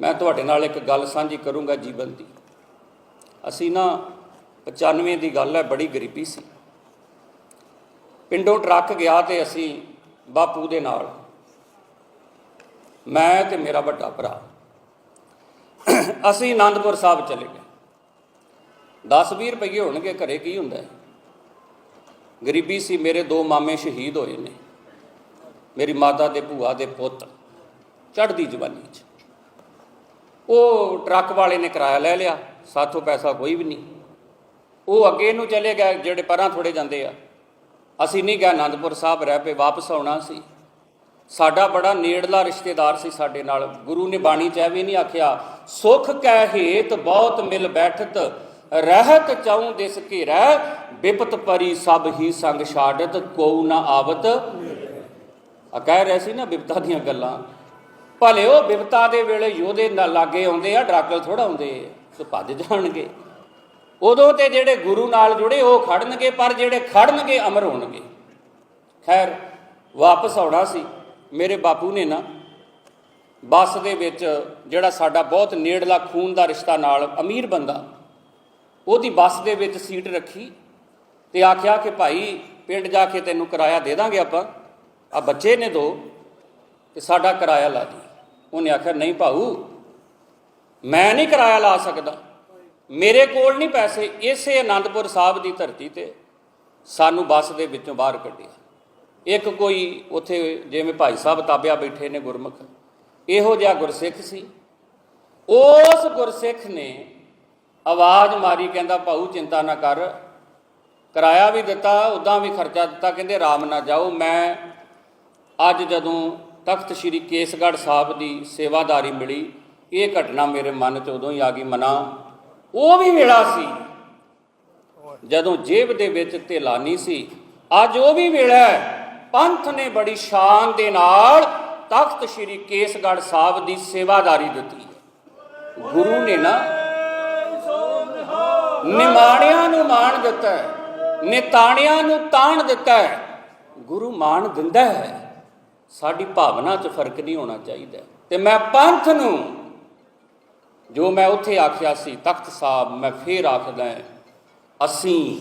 ਮੈਂ ਤੁਹਾਡੇ ਨਾਲ ਇੱਕ ਗੱਲ ਸਾਂਝੀ ਕਰੂੰਗਾ ਜੀਵਨ ਦੀ। ਅਸੀਂ ਨਾ 95 ਦੀ ਗੱਲ ਹੈ, ਬੜੀ ਗਰੀਬੀ ਸੀ। ਪਿੰਡੋਂ ਟਰੱਕ ਗਿਆ ਤੇ ਅਸੀਂ ਬਾਪੂ ਦੇ ਨਾਲ। ਮੈਂ ਤੇ ਮੇਰਾ ਵੱਡਾ ਭਰਾ। ਅਸੀਂ ਆਨੰਦਪੁਰ ਸਾਹਿਬ ਚਲੇ ਗਏ। 10-20 ਰੁਪਏ ਹੋਣਗੇ, ਘਰੇ ਕੀ ਹੁੰਦਾ ਹੈ? ਗਰੀਬੀ ਸੀ, ਮੇਰੇ ਦੋ ਮਾਮੇ ਸ਼ਹੀਦ ਹੋਏ ਨੇ। ਮੇਰੀ ਮਾਤਾ ਦੇ ਭੂਆ ਦੇ ਪੁੱਤ, ਚੜ੍ਹਦੀ ਜਵਾਨੀ 'ਚ। ਉਹ ਟਰੱਕ ਵਾਲੇ ਨੇ ਕਿਰਾਇਆ ਲੈ ਲਿਆ, ਸਾਥੋਂ ਪੈਸਾ ਕੋਈ ਵੀ ਨਹੀਂ। ਉਹ ਅੱਗੇ ਨੂੰ ਚਲੇ ਗਏ, ਜਿਹੜੇ ਪਰਾਂ ਥੋੜੇ ਜਾਂਦੇ ਆ। ਅਸੀਂ ਨਹੀਂ ਗਏ ਆਨੰਦਪੁਰ ਸਾਹਿਬ ਰਹਿ ਪਏ, ਵਾਪਸ ਆਉਣਾ ਸੀ। ਸਾਡਾ ਬੜਾ ਨੇੜਲਾ ਰਿਸ਼ਤੇਦਾਰ ਸੀ ਸਾਡੇ ਨਾਲ। ਗੁਰੂ ਨੇ ਬਾਣੀ ਚ ਇਹ ਵੀ ਨਹੀਂ ਆਖਿਆ, ਸੁਖ ਕਹਿ ਹੇਤ, ਬਹੁਤ ਮਿਲ ਬੈਠਤ, ਰਹਿਤ ਚਾਉ ਦਿਸ ਘੇਰੈ, ਬਿਪਤ ਪਰੀ ਸਭ ਹੀ ਸੰਗ ਛਾੜਤ, ਕੋਉ ਨਾ ਆਵਤ। ਆ ਕਹਿ ਰਿਹਾ ਸੀ ਨਾ ਬਿਪਤਾ ਦੀਆਂ ਗੱਲਾਂ। ਭਲੇ ਉਹ ਬਿਪਤਾ ਦੇ ਵੇਲੇ ਯੋਧੇ ਨਾਲ ਲਾਗੇ ਆਉਂਦੇ ਆ, ਡਰਾਕਲ ਥੋੜਾ ਆਉਂਦੇ ਸੋ ਭੱਜ ਜਾਣਗੇ। ਉਦੋਂ ਤੇ ਜਿਹੜੇ ਗੁਰੂ ਨਾਲ ਜੁੜੇ, ਉਹ ਖੜਨਗੇ, ਪਰ ਜਿਹੜੇ ਖੜਨਗੇ, ਅਮਰ ਹੋਣਗੇ। ਖੈਰ, ਵਾਪਸ ਆਉਣਾ ਸੀ। ਮੇਰੇ ਬਾਪੂ ਨੇ ਨਾ, ਬੱਸ ਦੇ ਵਿੱਚ ਜਿਹੜਾ ਸਾਡਾ ਬਹੁਤ ਨੇੜਲਾ ਖੂਨ ਦਾ ਰਿਸ਼ਤਾ ਨਾਲ ਅਮੀਰ ਬੰਦਾ, ਉਹਦੀ ਬੱਸ ਦੇ ਵਿੱਚ ਸੀਟ ਰੱਖੀ ਤੇ ਆਖਿਆ ਕਿ ਭਾਈ, ਪਿੰਡ ਜਾ ਕੇ ਤੈਨੂੰ ਕਿਰਾਇਆ ਦੇ ਦਾਂਗੇ ਆਪਾਂ। ਆ ਬੱਚੇ ਨੇ ਦੋ, ਤੇ ਸਾਡਾ ਕਿਰਾਇਆ ਲਾ ਦੀ। ਉਹਨੇ ਆਖਿਆ, ਨਹੀਂ ਭਾਊ, ਮੈਂ ਨਹੀਂ ਕਿਰਾਇਆ ਲਾ ਸਕਦਾ। ਮੇਰੇ ਕੋਲ ਨਹੀਂ ਪੈਸੇ। ਇਸੇ ਆਨੰਦਪੁਰ ਸਾਹਿਬ ਦੀ ਧਰਤੀ ਤੇ ਸਾਨੂੰ ਬੱਸ ਦੇ ਵਿੱਚੋਂ ਬਾਹਰ ਕੱਢਿਆ ਇੱਕ ਕੋਈ ਉੱਥੇ ਜਿਵੇਂ ਭਾਈ ਸਾਹਿਬ ਤਾਬਿਆ ਬੈਠੇ ਨੇ ਗੁਰਮੁਖ, ਇਹੋ ਜਿਹਾ ਗੁਰਸਿੱਖ ਸੀ। ਉਸ ਗੁਰਸਿੱਖ ਨੇ ਆਵਾਜ਼ ਮਾਰੀ, ਕਹਿੰਦਾ, ਭਾਊ, ਚਿੰਤਾ ਨਾ ਕਰ। ਕਿਰਾਇਆ ਵੀ ਦਿੱਤਾ ਉਦਾਂ ਵੀ ਖਰਚਾ ਦਿੱਤਾ। ਕਹਿੰਦੇ ਆਰਾਮ ਨਾਲ ਜਾਓ। ਮੈਂ ਅੱਜ ਜਦੋਂ ਤਖਤ ਸ੍ਰੀ ਕੇਸਗੜ੍ਹ ਸਾਹਿਬ ਦੀ ਸੇਵਾਦਾਰੀ ਮਿਲੀ। ਇਹ ਘਟਨਾ ਮੇਰੇ ਮਨ 'ਚ ਉਦੋਂ ਹੀ ਆ ਗਈ, ਮਨਾ। ਉਹ ਵੀ ਵੇਲਾ ਸੀ। ਜਦੋਂ ਜੇਬ ਦੇ ਵਿੱਚ ਧੇਲਾ ਸੀ, ਅੱਜ ਉਹ ਵੀ ਵੇਲਾ ਹੈ। ਪੰਥ ਨੇ ਬੜੀ ਸ਼ਾਨ ਦੇ ਨਾਲ ਤਖਤ ਸ੍ਰੀ ਕੇਸਗੜ੍ਹ ਸਾਹਿਬ ਦੀ ਸੇਵਾਦਾਰੀ ਦਿੱਤੀ। ਗੁਰੂ ਨੇ ਨਾ ਨਿਮਾਣਿਆਂ ਨੂੰ ਮਾਣ ਦਿੱਤਾ ਨਿਤਾਣਿਆਂ ਨੂੰ ਤਾਣ ਦਿੱਤਾ ਗੁਰੂ ਮਾਣ ਦਿੰਦਾ ਹੈ। ਸਾਡੀ ਭਾਵਨਾ 'ਚ ਫ਼ਰਕ ਨਹੀਂ ਹੋਣਾ ਚਾਹੀਦਾ। ਤੇ ਮੈਂ ਪੰਥ ਨੂੰ ਜੋ ਮੈਂ ਉੱਥੇ ਆਖਿਆ ਸੀ, ਤਖਤ ਸਾਹਿਬ, ਮੈਂ ਫੇਰ ਆਖਦਾ ਅਸੀਂ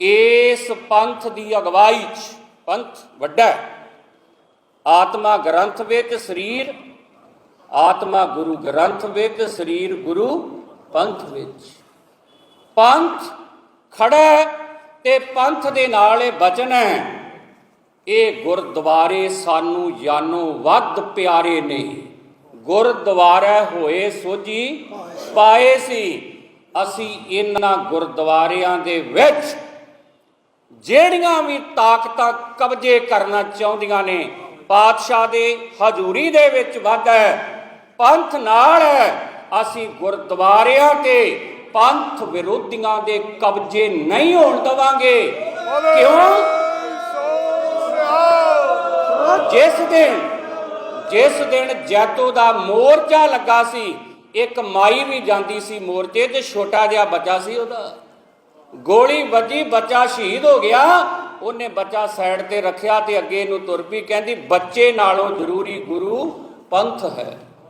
ਇਸ ਪੰਥ ਦੀ ਅਗਵਾਈ 'ਚ, ਪੰਥ ਵੱਡਾ ਆਤਮਾ ਗ੍ਰੰਥ ਵਿੱਚ ਸਰੀਰ, ਆਤਮਾ ਗੁਰੂ ਗ੍ਰੰਥ ਵਿੱਚ ਸਰੀਰ, ਗੁਰੂ ਪੰਥ ਵਿੱਚ। ਪੰਥ ਖੜਾ ਤੇ ਪੰਥ ਦੇ ਨਾਲ ਇਹ ਬਚਨ ਹੈ ਇਹ ਗੁਰਦੁਆਰੇ ਸਾਨੂੰ ਯਾਨੋ ਵੱਧ ਪਿਆਰੇ ਨੇ। ਗੁਰਦੁਆਰਾ ਹੋਏ ਸੋਜੀ ਪਾਏ ਸੀ। ਅਸੀਂ ਇਹਨਾਂ ਗੁਰਦੁਆਰਿਆਂ ਦੇ ਵਿੱਚ ਜਿਹੜੀਆਂ ਵੀ ਤਾਕਤਾਂ ਕਬਜ਼ੇ ਕਰਨਾ ਚਾਹੁੰਦੀਆਂ ਨੇ, ਪਾਤਸ਼ਾਹ ਦੇ ਹਜ਼ੂਰੀ ਦੇ ਵਿੱਚ ਵਾਧਾ ਹੈ, ਪੰਥ ਨਾਲ ਅਸੀਂ ਗੁਰਦੁਆਰਿਆਂ ਤੇ ਪੰਥ ਵਿਰੋਧੀਆਂ ਦੇ ਕਬਜ਼ੇ ਨਹੀਂ ਹੋਣ ਦਵਾਂਗੇ। ਕਿਉਂ? ਜਿਸ ਦਿਨ ਜਿਸ ਦਿਨ ਜੈਤੋ ਦਾ ਮੋਰਚਾ ਲੱਗਾ ਸੀ, ਇੱਕ ਮਾਈ ਵੀ ਜਾਂਦੀ ਸੀ ਮੋਰਚੇ ਤੇ, ਛੋਟਾ ਜਿਹਾ ਬੱਚਾ ਸੀ ਉਹਦਾ। ਗੋਲੀ ਵੱਜੀ, ਬੱਚਾ ਸ਼ਹੀਦ ਹੋ ਗਿਆ। ਉਹਨੇ ਬੱਚਾ ਸਾਈਡ ਤੇ ਰੱਖਿਆ ਤੇ ਅੱਗੇ ਨੂੰ ਤੁਰ ਪਈ, ਕਹਿੰਦੀ, ਬੱਚੇ ਨਾਲੋਂ ਜ਼ਰੂਰੀ ਗੁਰੂ ਪੰਥ ਹੈ।